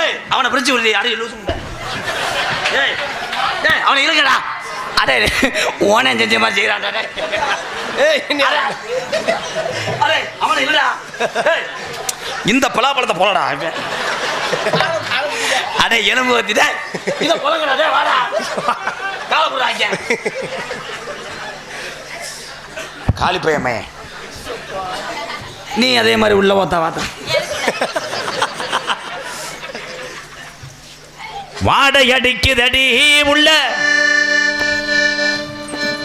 ஏய் அவனை பிரிச்சு விடுறி அடி லூசு. ஏய் ஏய் அவனை இழுக்கடா. அடே ஓனே செஞ்ச மாதிரி செய்யறான்டா டேய். ஏய் அடே. அவனை இல்லடா இந்த பலாப்பழத்தை போலடா. அடே எலும்பு வத்தி டேய் இத போலங்கடா டேய் வாடா. கால பையமே நீ அதே மாதிரி உள்ள ஓத்தா வாத்தா. வாடை அடிக்குதடி உள்ள.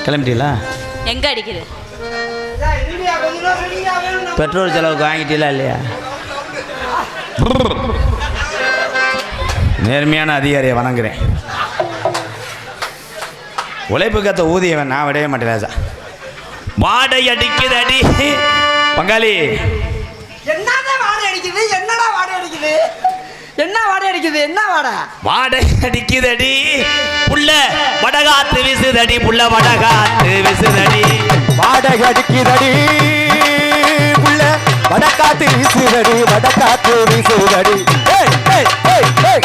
கிளம்பிட்டீங்களா? எங்க அடிக்குது? பெட்ரோல் செலவுக்கு வாங்கிட்டீங்களா இல்லையா? நேர்மையான அதிகாரியை வணங்குறேன். உழைப்பு கத்த ஊதியவன் நான் விடவே மாட்டேன் ராஜா. வாடை அடிக்குதடி பங்காளி. என்னடா வாடை அடிக்குது என்னடா வாடை அடிக்குது என்ன வாடை அடிக்குது? என்ன வாடை? வாடை அடிக்குதடி. புள்ள வடகாத்து விசுதடி புள்ள வடகாத்து விசுதடி. வாடகை அடிக்குதடி. உள்ள வடக்காத்து வீசுதடி வடக்காத்து வீசுதடி. ஏய், ஏய், ஏய், ஏய்.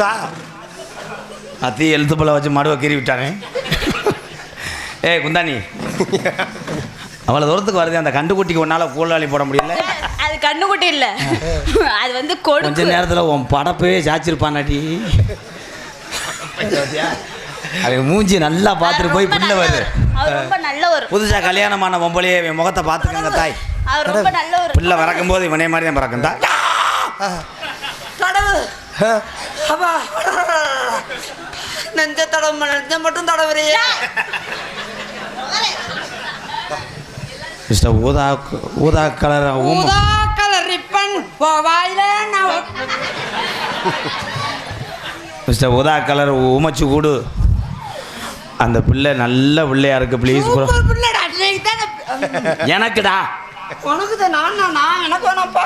போச்சா அத்தி எழுத்து போல வச்சு மடுவை கீறி விட்டானே. ஏய் குந்தாணி. அவ்வளோ தூரத்துக்கு வருது அந்த கண்டுக்குட்டிக்கு உன்னால் கூலாளி போட முடியல? அது கண்ணுக்குட்டி இல்ல. அது வந்து கொஞ்ச நேரத்தில் உன் படப்பே சாச்சிருப்பானாடி அவன் மூஞ்சி நல்லா பார்த்துட்டு போய் பிள்ளை வருது. அவர் ரொம்ப நல்லவர். புதுசாக கல்யாணமான பொம்பளையே இவன் முகத்தை பார்த்துக்கங்க தாய். அவர் ரொம்ப நல்லவர். பிள்ளை பறக்கும் போது இவனே மாதிரி தான் பறக்கும். தாய் தடவு அப்பா. நெஞ்ச தடவு நெஞ்ச மட்டும் தடவுறியே மிஸ்டர் ஊதா ஊதா கலர் ஊம ஊதா கலர் ரிப்பன் வாயில மிஸ்டர் ஊதா கலர் உமைச்சு கூடு. அந்த பிள்ளை நல்ல பிள்ளையா இருக்கு ப்ளீஸ் ப்ரோ எனக்குடா உனக்கு தான் நான் நான், நான் எனக்கு வேணாம்ப்பா.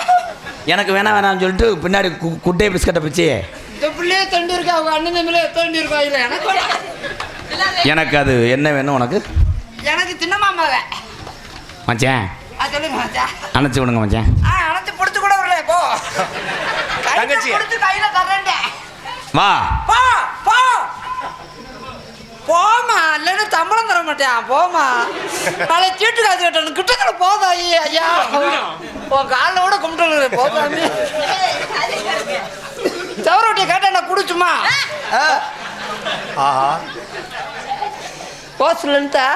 எனக்கு வேணாம் வேணாம்னு சொல்லிட்டு பின்னாடி குட்டை பிஸ்கட்டை பிச்சு. இந்த பிள்ளையே தண்டி இருக்கா அவங்க அண்ணன் தம்பிலே தண்டி இருக்கா இல்லை எனக்கு எனக்கு அது என்ன வேணும் உனக்கு? எனக்கு சின்ன மாமாவே. மச்சான். அணைச்சி விடுங்க மச்சான். ஆ அணைச்சு பிடிச்சு கூட வரல போ. தங்கச்சி. கையில தரேன்டே வா. போ போ. போமா இல்லைன்னு சம்பளம் தர மாட்டேன் போமா பழைய சீட்டு காசு கட்டணும் கிட்டத்தட்ட போதா ஐயா ஐயா. உன் காலில் கூட கும்பிட்டு போதாமி சவரொட்டியை கேட்டா நான் குடிச்சுமா? ஆஹா. ஓஸ் இல்லைன்ட்டா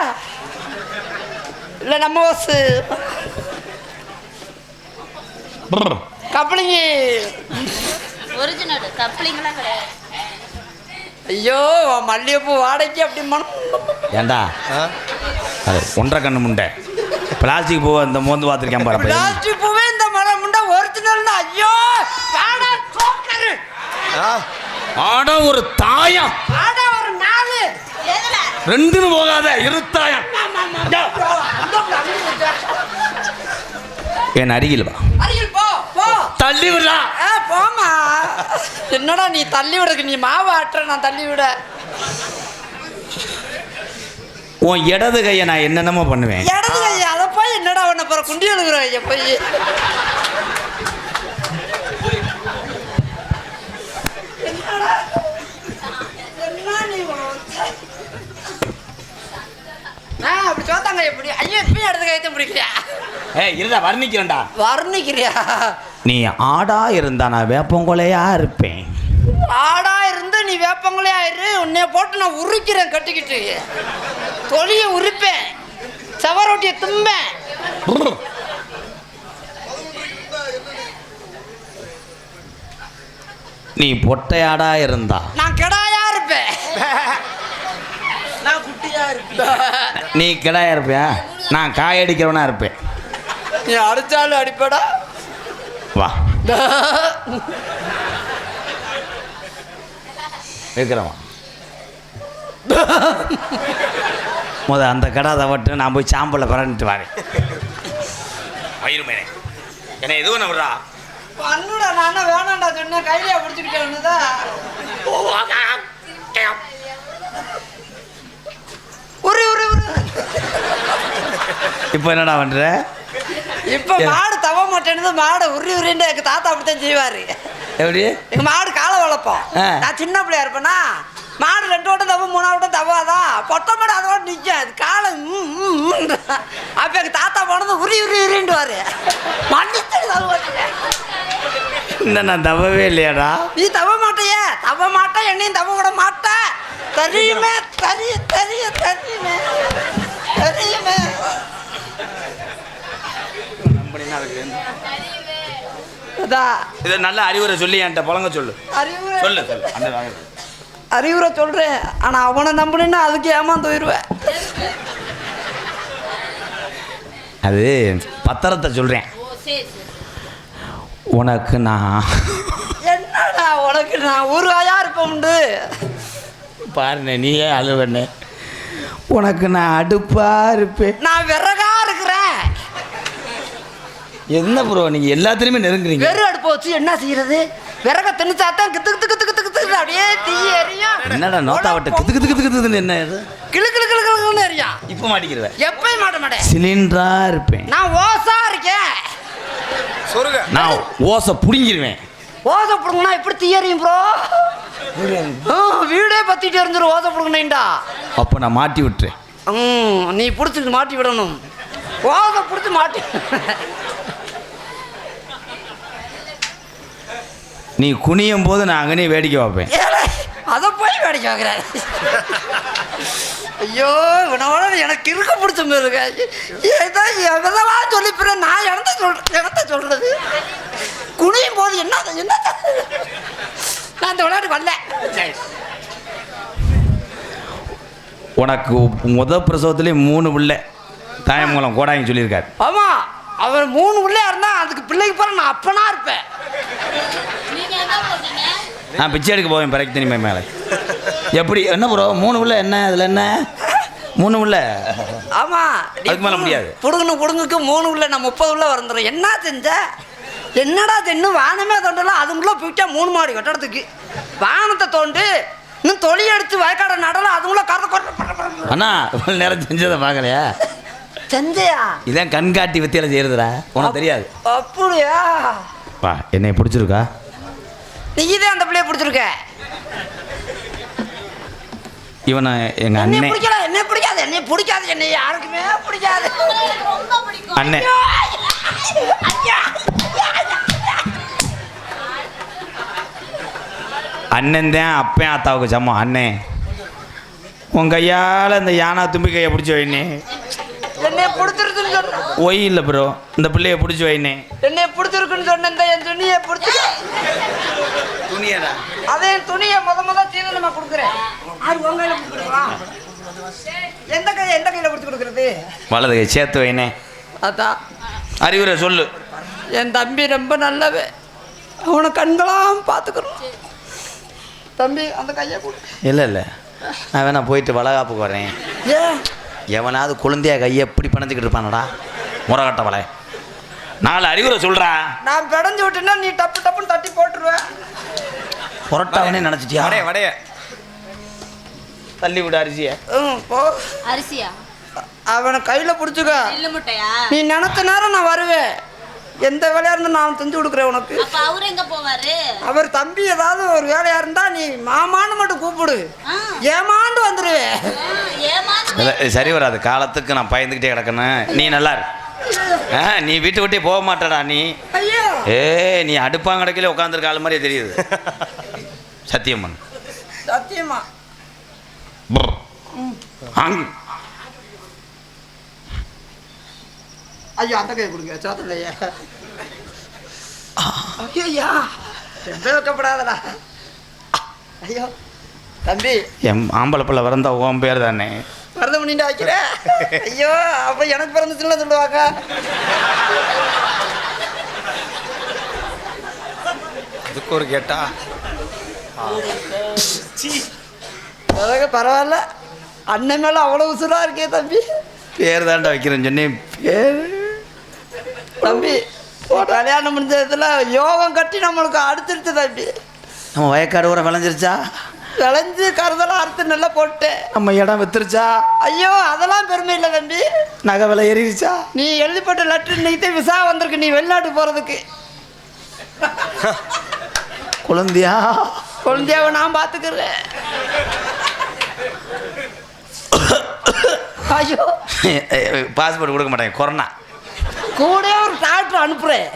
இல்லை நம்ம ஓசு. கப்பலிங்கி ஒரிஜினல் கப்ளிங்லாம் கிடையாது. ஐயோ மல்லிகைப்பூ வாடகைக்கு அப்படி மனம் ஏண்டா? அது ஒன்றரை கண்ணு முண்டை. பிளாஸ்டிக் பூவை இந்த மோந்து பார்த்துருக்கேன் பாரு. பிளாஸ்டிக் பூவே இந்த மரம் முண்டா ஒரிஜினல் ஐயோ சோக்கரு. ஆ? ஆட ஒரு தாயம். வாடா ஒரு நாலு. ரெண்டுன்னு போகாத இருத்தாயம் என் அருகில் வா. அருகில் போ போ. தள்ளி விடா ஏ போமா என்னடா நீ தள்ளி விடுறதுக்கு? நீ மாவு ஆட்டுற நான் தள்ளி விட. உன் இடது கையை நான் என்னென்னமோ பண்ணுவேன். இடது கை அதை போய் என்னடா உன்னை போற? குண்டி எழுதுற ஐயா போய். அப்படி சோத்தாங்க எப்படி? ஐயோ இப்பயும் இடது கையத்தையும் பிடிக்கிறியா ஏய் இருடா வர்ணிக்கிறேன்டா. வர்ணிக்கிறியா? நீ ஆடா இருந்தா நான் வேப்பங்கொலையா இருப்பேன். ஆடா இருந்து நீ வேப்பங்களே ஆயிரு உன்னைய போட்டு நான் உரிக்கிறேன் கட்டிக்கிட்டு. தொலிய உரிப்பேன். சவரொட்டியை தும்பேன். நீ பொட்டையாடா இருந்தா. நான் கிடாயா இருப்பேன். நான் குட்டியா இருப்பேன். நீ கிடாயா இருப்பியா? நான் காயடிக்கிறவனா இருப்பேன். நீ அடிச்சாலும் அடிப்படா. இருக்கிறவன். முத அந்த கடை தவட்டு நான் போய் சாம்பலில் பரண்டுட்டு வரேன். வயிறு என்ன எதுவும் விடுறா? பண்ணுடா நான் வேணாம்டா சொன்னேன். கையிலே பிடிச்சிக்கிட்டேன்னுதான் உரி உரி உரி. இப்போ என்னடா பண்ணுற இப்ப மாட்டேன்னு மாடை உரி உரின்னு எங்க தாத்தா அப்படித்தான் செய்வாரு. எப்படி? எங்க மாடு காலை வளர்ப்போம். நான் சின்ன பிள்ளையா இருப்பேனா மாடு ரெண்டு வட்டம் தவ மூணு வட்டம் தவாதான் பொட்டை மாடு அதோட நிற்கும் அது காலை. அப்ப எங்க தாத்தா போனது உரி உரி உரிண்டுவாரு மன்னிச்சு இன்னும் நான் தவவே இல்லையாடா? நீ தவ மாட்டையே. தவ மாட்ட என்னையும் தவ விட மாட்ட. தெரியுமே தெரிய தெரிய தெரியுமே. தெரியுமே. அதான் இதை நல்ல அறிவுரை சொல்லி என்கிட்ட புழங்க சொல்லு. அறிவுரை? சொல்லு சொல்லு. அந்த வாங்க. அறிவுரை சொல்றேன். ஆனா அவனை நம்பினா அதுக்கு ஏமாந்து போயிடுவேன் அது பத்திரத்தை சொல்கிறேன் உனக்கு நான் என்னடா உனக்கு நான் ஒரு ஆயா இருப்பேன் உண்டு? பாருண்ணே நீயே அழுவண்ணே. உனக்கு நான் அடுப்பாக இருப்பேன். நான் விறகா என்ன ப்ரோ நீங்கள் எல்லாத்துலேயுமே நெருங்குறீங்க. வெறும் அடுப்பை வச்சு என்ன செய்யறது? விறக திணிச்சாத்தான் கித்து கித்து கித்து கித்து கித்து அப்படியே தீ எரியும் என்னடா நோத்தா வட்ட கித்து கித்து கித்து கித்துன்னு என்ன இது? கிளு கிளு கிளு கிளுன்னு எரியும் இப்போ மாட்டிக்கிறவ எப்பயும் மாட்ட மாட்டேன். சிலிண்டராக இருப்பேன். நான் ஓசா இருக்கேன். சொருக. நான் ஓசை பிடுங்கிருவேன். ஓசை பிடுங்கண்ணா எப்படி தீ எரியும் ப்ரோ வீடே பத்திட்டு இருந்துரும் ஓசை பிடுங்கண்ணா அப்போ நான் மாட்டி விட்டுறேன். ம் நீ பிடிச்சிட்டு மாட்டி விடணும். ஓசை பிடிச்சி மாட்டி நீ குனியும் போது நான் அங்கனே வேடிக்கை பார்ப்பேன். அதை போய் வேடிக்கை பார்க்குறேன் ஐயோ இவனோட எனக்கு இருக்க பிடிச்ச மாதிரி இருக்க? ஏதோ எதவா சொல்லிப்பிறேன் நான் இடத்த சொல்றேன் இடத்த சொல்றது. குனியும் போது என்ன என்ன? நான் இந்த விளையாட்டு வரல. உனக்கு முத பிரசவத்திலே மூணு பிள்ளை. தாயமங்கலம் கோடாங்கி சொல்லியிருக்காரு. ஆமா அவர் மூணு உள்ளே இருந்தா அதுக்கு பிள்ளைக்கு பிறகு நான் அப்பனா இருப்பேன். நான் பிச்சை எடுக்க போவேன் பிறகு தனிமை மேலே. எப்படி என்ன ப்ரோ மூணு உள்ள என்ன? அதில் என்ன? மூணு உள்ள. ஆமா அதுக்கு மேல முடியாது. புடுங்கணும் புடுங்குக்கு மூணு உள்ள நான் முப்பது உள்ள வந்துடும் என்ன செஞ்ச? என்னடா தின்னு வானமே தோண்டலாம் அதுக்குள்ள போயிட்டா மூணு மாடி கட்டடத்துக்கு. வானத்தை தோண்டு இன்னும் தொழி எடுத்து வயக்காட நடலாம் அதுக்குள்ள கறந்து கொட்ட அண்ணா இவ்வளோ நேரம் செஞ்சதை பார்க்கலையா? செஞ்சையா? இதான் கண்காட்டி வித்தியால செய்யறதுடா. உனக்கு தெரியாது. அப்படியா? பா என்னை பிடிச்சிருக்கா? நீதான் அந்த பிள்ளைய பிடிச்சிருக்க. இவனை எங்கள் அண்ணன் பிடிக்கல என்னை பிடிக்காது என்னை பிடிக்காது என்னை யாருக்குமே பிடிக்காது. அண்ணன் அண்ணன் தான் அப்பன் ஆத்தாவுக்கு சமம். அண்ணன் உன் கையால் இந்த யானா தும்பி கையை பிடிச்சி வைனே என்னை சொன்ன ஒய் இல்லை ப்ரோ இந்த பிள்ளைய பிடிச்சி வைனே. என்னை பிடிச்சிருக்குன்னு சொன்ன இந்த என் துணியை பிடிச்சி. துணியடா. அதே துணியை முத முத சீதனமா கொடுக்குறேன். அது உங்க கையில கொடுக்குறீங்களா எந்த கை எந்த கையில பிடிச்சி கொடுக்குறது? வலது கை சேர்த்து வைனே. அதான். அறிவுரை சொல்லு. என் தம்பி ரொம்ப நல்லவன் அவனை கண்களாம் பார்த்துக்கணும். தம்பி அந்த கையை கொடு. இல்லை இல்லை. நான் வேணா போயிட்டு வளகாப்புக்கு வரேன் ஏன்? எவனாவது குழந்தையா கையை எப்படி பணஞ்சிக்கிட்டு இருப்பானடா? முறகட்ட வலை நாலு அறிவுரை சொல்கிறா நான் பிடஞ்சு விட்டேன்னா நீ டப்பு டப்புன்னு தட்டி போட்டுருவேன் புரட்டாவனே நினச்சிட்டியா? வடைய வடைய. தள்ளி விடு அரிசியை. ம் போ. அரிசியா? அவனை கையில் பிடிச்சிக்க. நீ நினைச்ச நேரம் நான் வருவேன். எந்த வேலையா இருந்தாலும் நான் செஞ்சு கொடுக்குறேன் உனக்கு. அப்ப அவரு எங்க போவாரு? அவர் தம்பி ஏதாவது ஒரு வேலையா இருந்தா நீ மாமான்னு மட்டும் கூப்பிடு. ஏமாண்டு வந்துடுவேன் இல்ல, சரி வராது. காலத்துக்கு நான் பயந்துக்கிட்டே கிடக்கணும் நீ நல்லா இரு. ஆ நீ வீட்டு விட்டே போக மாட்டடா நீ. ஐயோ. ஏ நீ அடுப்பாங்கடக்கிலே உட்காந்துருக்க ஆள் மாதிரியே தெரியுது. சத்தியம் பண்ணு. சத்தியமா. ஐயோ அந்த கை கொடுங்க. சோத்தலையா. ஐயா வைக்கப்படாதடா. ஐயோ. தம்பி. என் ஆம்பளை பிள்ளை பிறந்தா உன் பேர் தானே? பிறந்த பண்ணிட்டு வைக்கிற? ஐயோ அப்ப எனக்கு பிறந்துச்சுன்னு சொல்லுவாங்க? அதுக்கு ஒரு கேட்டா? பிறகு பரவாயில்ல. அண்ணன் மேல அவ்வளவு உசுரா இருக்கே தம்பி. பேர் தாண்டா வைக்கிறேன்னு சொன்னேன் பேர்? தம்பி கல்யாணம் முடிஞ்சதுல யோகம் கட்டி நம்மளுக்கு அடுத்துருச்சு தம்பி. நம்ம வயக்காடு ஊரை விளைஞ்சிருச்சா? விளைஞ்சு கருதெல்லாம் அறுத்து நல்லா போட்டேன் நம்ம இடம் வித்துருச்சா? ஐயோ அதெல்லாம் பெருமை இல்லை தம்பி. நகை விலை ஏறிடுச்சா நீ எழுதி போட்ட லெட்டர் இன்னைக்கு விசா வந்திருக்கு நீ வெளிநாட்டுக்கு போறதுக்கு. குழந்தையா? குழந்தையாவை நான் பார்த்துக்கிறேன் ஐயோ. பாஸ்போர்ட் கொடுக்க மாட்டேன் கொரோனா. கூட ஒரு டாக்டர் அனுப்புறேன்.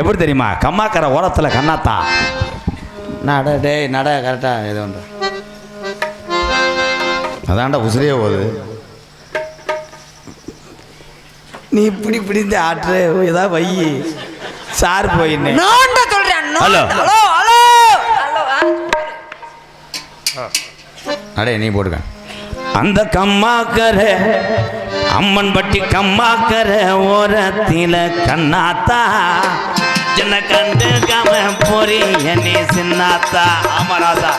எப்படி தெரியுமா? கம்மாக்கரை ஓரத்தில் கண்ணாத்தா. நட டேய் நட கரெக்டாக இது ஒன்று. அதான்டா உசிரியே போகுது. நீ இப்படி இந்த ஆற்று ஏதாவது வை. சார் போயின்னு. நோண்ட சொல்றேன் ஹலோ. Hello hello. ஹலோ அடே நீ போட்டுக்க. அந்த கம்மாக்கரை அம்மன் பட்டி கம்மாக்கரை ஓரத்தில கண்ணாத்தா. சின்ன கண்டு கம பொரிய நீ சின்னாத்தா. ஆமா ராசா.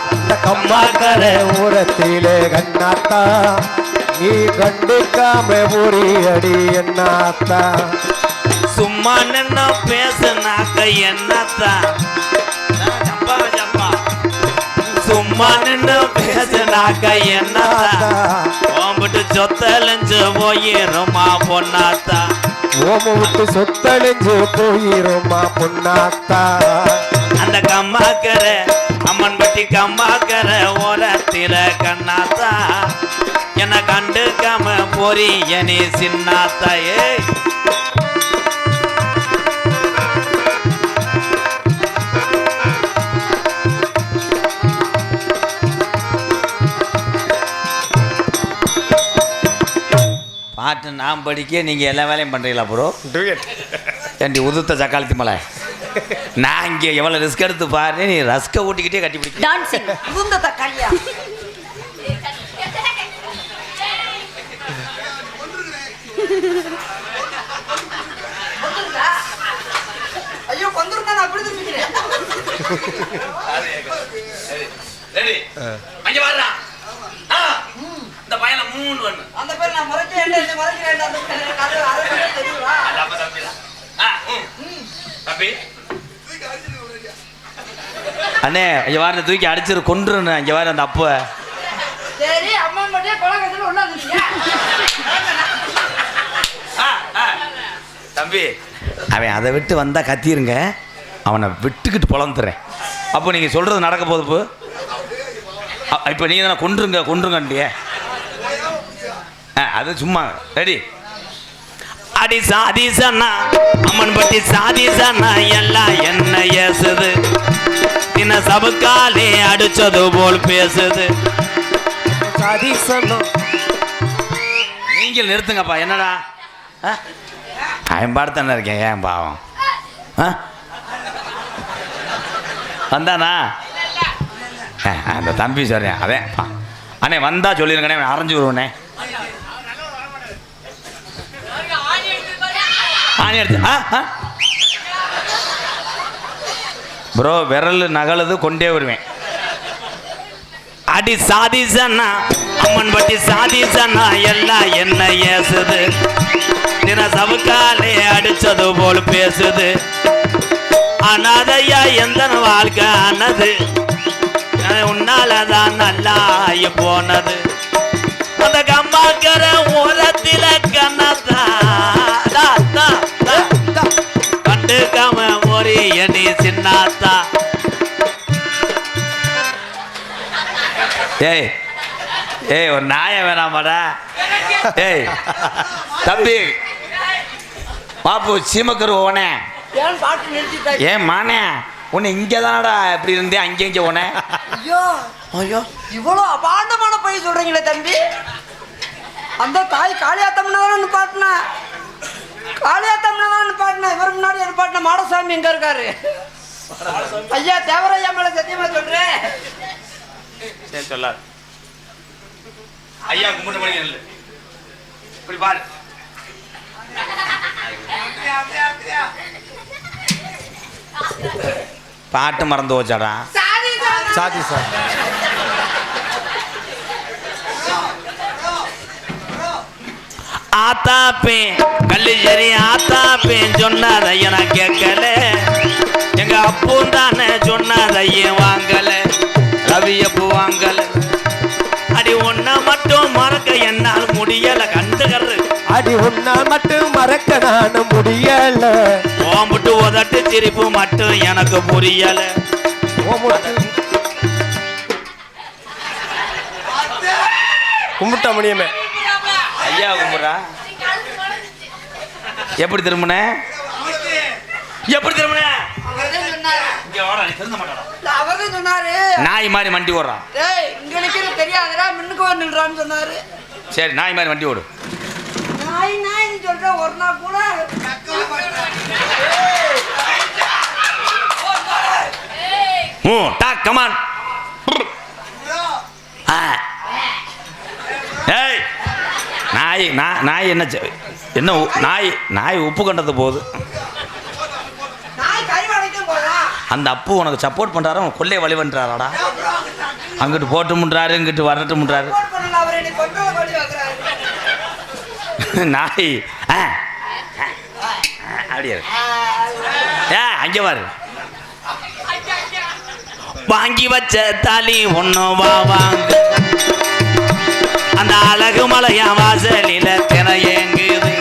கம்மாக்கரை ஊரத்திலே கண்ணாத்தா. நீ கண்டுக்காம புரியடி என்னாத்தா. சும்மா நின்னு பேசுனாக்க என்னத்தா. சும்மா நின்னு பேசுனாக்க என்னத்தா? ஓம்பிட்டு சொத்தலைஞ்சு போயிருமா பொன்னாத்தா ஓம விட்டு சொத்தழிஞ்சு போயிருமா பொன்னாத்தா அந்த கம்மாக்கரை அம்மன் பட்டி கம்மாக்கரை ஓரத்தில கண்ணாத்தா. என்ன கண்டுக்காம பொரிய நீ சின்னாத்தா ஏய். பாட்டு நான் படிக்க நீங்கள் எல்லா வேலையும் பண்ணுறீங்களா ப்ரோ ஏண்டி உதுத்த சக்காலத்தி மலை? நான் இங்கே எவ்வளோ ரிஸ்க் எடுத்து பாரு நீ ரஸ்கை ஊட்டிக்கிட்டே கட்டி பிடிக்க. டான்சிங் உந்த தக்காளியா ஐயோ கொந்திருந்தா நான் அப்படி திரும்பிக்கிறேன் ரெடி அங்கே வர்றா இந்த பையனை மூணு ஒன்று அந்த பேர் நான் மறைக்க வேண்டாம் மறைக்க வேண்டாம் அந்த பேர் எனக்கு அது அரை தெரியுமா தம்பி அண்ணே இங்கே வார தூக்கி அடிச்சிரு கொண்டுருண்ணே இங்கே வார அந்த அப்ப சரி அம்மா மட்டும் கத்துல உள்ள தம்பி. அவன் அதை விட்டு வந்தா கத்திருங்க அவனை விட்டுக்கிட்டு பொழந்துறேன் அப்போ நீங்கள் சொல்கிறது நடக்க போகுது இப்போ நீங்கள் தானே கொன்றுங்க கொன்றுங்கண்டியே அது சும்மா. ரெடி. அடி சாதி சன்னா அம்மன் பட்டி சாதி சன்னா எல்லாம் என்ன ஏசுது? தின சபுக்காலே அடிச்சது போல் பேசுது. சதீசனம் நீங்கள் நிறுத்துங்கப்பா என்னடா? ஆ? அவன் பாடத்தானே இருக்கேன் ஏன் பாவம்? ஆ? வந்தானா? ஆ, அந்த தம்பி சொல்றேன் அதே. அண்ணே வந்தா சொல்லிருங்கண்ணே அவன் அரைஞ்சு வருவனே ஆணி எடுத்து ப்ரோ விரல் நகலது கொண்டே வருவேன். அடி சாதிசன்னா அம்மன் பட்டி சாதிசன்னா எல்லாம் என்ன ஏசுது? தின சவுக்காலே அடிச்சது போல் பேசுது. அனாதையா எந்த வாழ்க்கை ஆனது? உன்னாலதான் நல்லா போனது. அந்த கம்பாக்கிற ஓரத்தில சின்னாத்தா. ஏய் ஏய் ஒரு நாயம் வேணாமாடா. ஏய் தம்பி பாப்பு சீமக்கரு ஓனே. ஏன் பாட்டு நிறுத்திட்டாங்க ஏன் மானே உன்னை இங்கே தானடா இப்படி இருந்தே அங்கே இங்கே ஓனே. ஐயோ ஐயோ இவ்வளோ அபாண்டமான பையன் சொல்றீங்களே தம்பி. அந்த தாய் காளியாத்தம்னா தானே நிப்பாட்டினா காளியாத்தம்னா தானே நிப்பாட்டினா இவர் நிப்பாட்டின மாடசாமி எங்க இருக்காரு? ஐயா தேவரையா மேல சத்தியமா சொல்றேன் சரி சொல்லாது ஐயா கும்பிட்டு மணிக்கு நெல்லு இப்படி பாரு. பாட்டு மறந்து போச்சாடா? சாதி சார் ஆத்தாப்பேன் கல்லிச்சேரி ஆத்தாப்பேன் சொன்னதைய நான் கேட்கல. எங்க அப்பவும் தானே சொன்னதையும் வாங்கல. ரவியப்பு வாங்கல. அடி ஒன்ன மட்டும் மறக்க என்னால் முடியல கண்டுகரு அடி உன்னால் மட்டும் மறக்க நானும் முடியல. ஓம்பிட்டு உதட்டு சிரிப்பு மட்டும் எனக்கு புரியல. கும்பிட்ட முடியுமே? ஐயா கும்புறா. எப்படி திரும்பின? எப்படி திரும்பின? அவர்தான் சொன்னாரு நாய் மாதிரி வண்டி ஓடுறான் டேய் இங்க தெரியாதுடா மின்னுக்கு வந்துடுறான்னு சொன்னாரு சரி நாய் மாதிரி வண்டி ஓடு. நாய் நாய்ன்னு சொல்ற ஒரு நாள் கூட மூ டா கமான் நாய் நா- நாய் என்ன என்ன நாய் நாய் உப்பு கண்டது போகுது அந்த அப்பு உனக்கு சப்போர்ட் பண்ணுறாரு உன் கொள்ளைய வழி பண்ணுறாராடா அங்கிட்டு போட்டு முன்றாரு இங்கிட்டு வரட்டு முன்றாரு. சப்போர்ட் பண்ணல அவர் என்னை கொஞ்சம் வழி வைக்கிறாரு. நாய் ஆ அப்படியே. ஏ அங்கே பாரு. வாங்கி வச்ச தாலி ஒன்று வா வாங்க. அந்த அழகு மலையா வாசலில தினையங்குது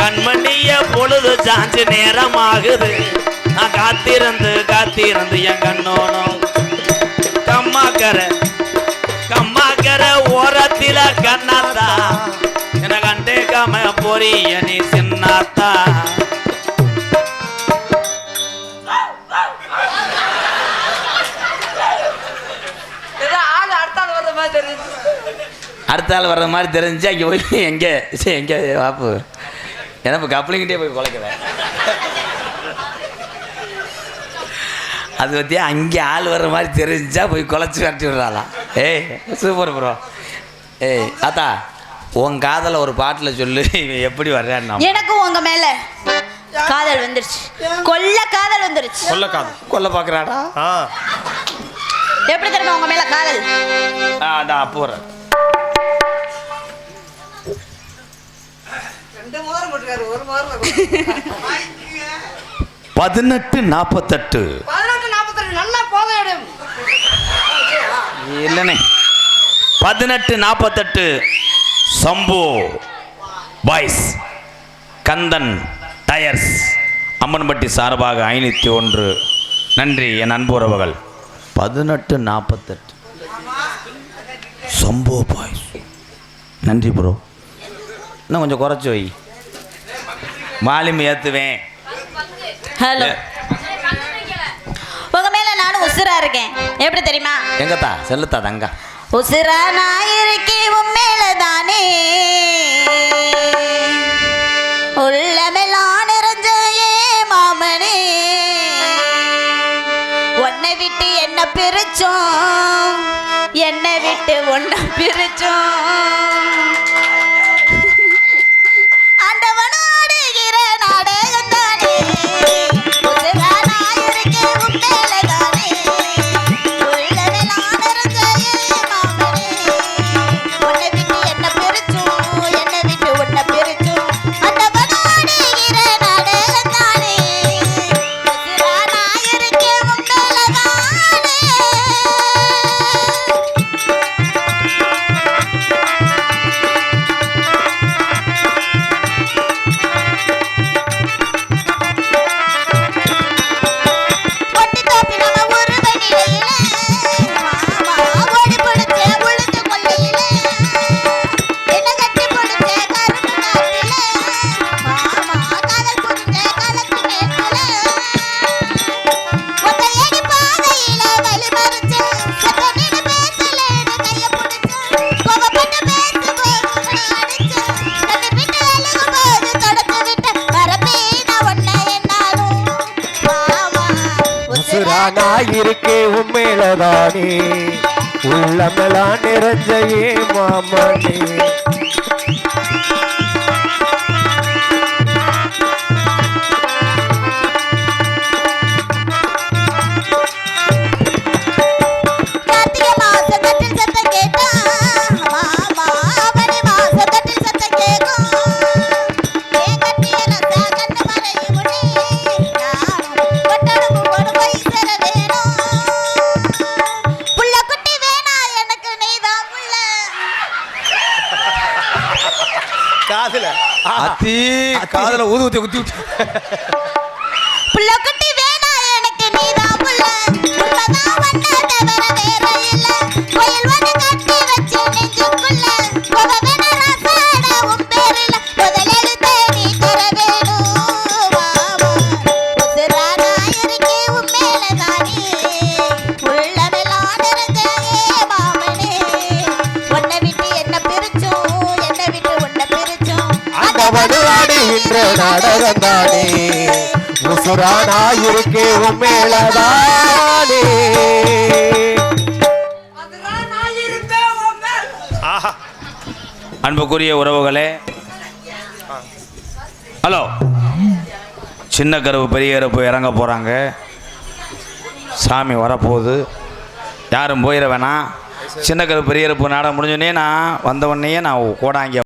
கண்மணிய பொழுது சாஞ்சு நேரமாகுது. நான் காத்திருந்து காத்திருந்து என் கண்ணோனும் கம்மாக்கர கம்மாக்கர ஓரத்தில கண்ணாத்தா. என கண்டே காம பொரிய நீ சின்னாத்தா. ஏதோ அடுத்த ஆள் வர்ற மாதிரி தெரிஞ்சு அங்கே போய் எங்கே சரி எங்கே வாப்பு. ஏன்னா இப்போ கப்பலிங்கிட்டே போய் குலைக்கிறேன் அது பற்றி அங்கே ஆள் வர்ற மாதிரி தெரிஞ்சா போய் குலைச்சி விரட்டி விடுறாளாம். ஏய் சூப்பர் ப்ரோ ஏய் தாத்தா உன் காதலை ஒரு பாட்டில் சொல்லு இவன் எப்படி வர்றான்னா. எனக்கும் உங்க மேல காதல் வந்துருச்சு. கொல்ல காதல் வந்துருச்சு. கொல்லக்காது கொல்ல பார்க்குறாடா ஆ. எப்படி தெரியுமா உங்க மேல காதல்? ஆ அதான் அப்போ வர்றேன் போட்டுருக்காரு ஒரு மாதம் பதினெட்டு நாற்பத்தெட்டு பதினெட்டு நாற்பத்தெட்டு நல்லா இல்லைண்ணே பதினெட்டு நாற்பத்தெட்டு சம்பு பாய்ஸ் கந்தன் டயர்ஸ் அம்மன்பட்டி சார்பாக ஐநூற்றி ஒன்று. நன்றி என் அன்பு உறவுகள். பதினெட்டு நாற்பத்தெட்டு சம்போ பாய்ஸ் நன்றி ப்ரோ இன்னும் கொஞ்சம் குறைச்சி வை. வால்யூம் ஏற்றுவேன் ஹலோ உங்க மேல நானும் உசுரா இருக்கேன். எப்படி தெரியுமா? எங்கத்தா? செல்லுத்தா தங்கா. உசுரா நான் இருக்கேன் உன் மேலதானே. உள்ளமெல்லாம் நிறைஞ்ச ஏ மாமனே. உன்னை விட்டு என்ன பிரிச்சோம்? மாமனே உள்ளமெல்லாம் நிறைஞ்ச ஏ மாமனே. நாடகம் தானே உசுரானா இருக்கே அன்புக்குரிய உறவுகளே. ஹலோ. சின்ன கருவு பெரிய கருப்பு இறங்க போகிறாங்க சாமி வரப்போகுது. யாரும் போயிட வேணாம். சின்ன கருப்பு பெரிய கருப்பு நாடகம் முடிஞ்சோடனே நான் வந்த உடனேயே நான் கோடாங்க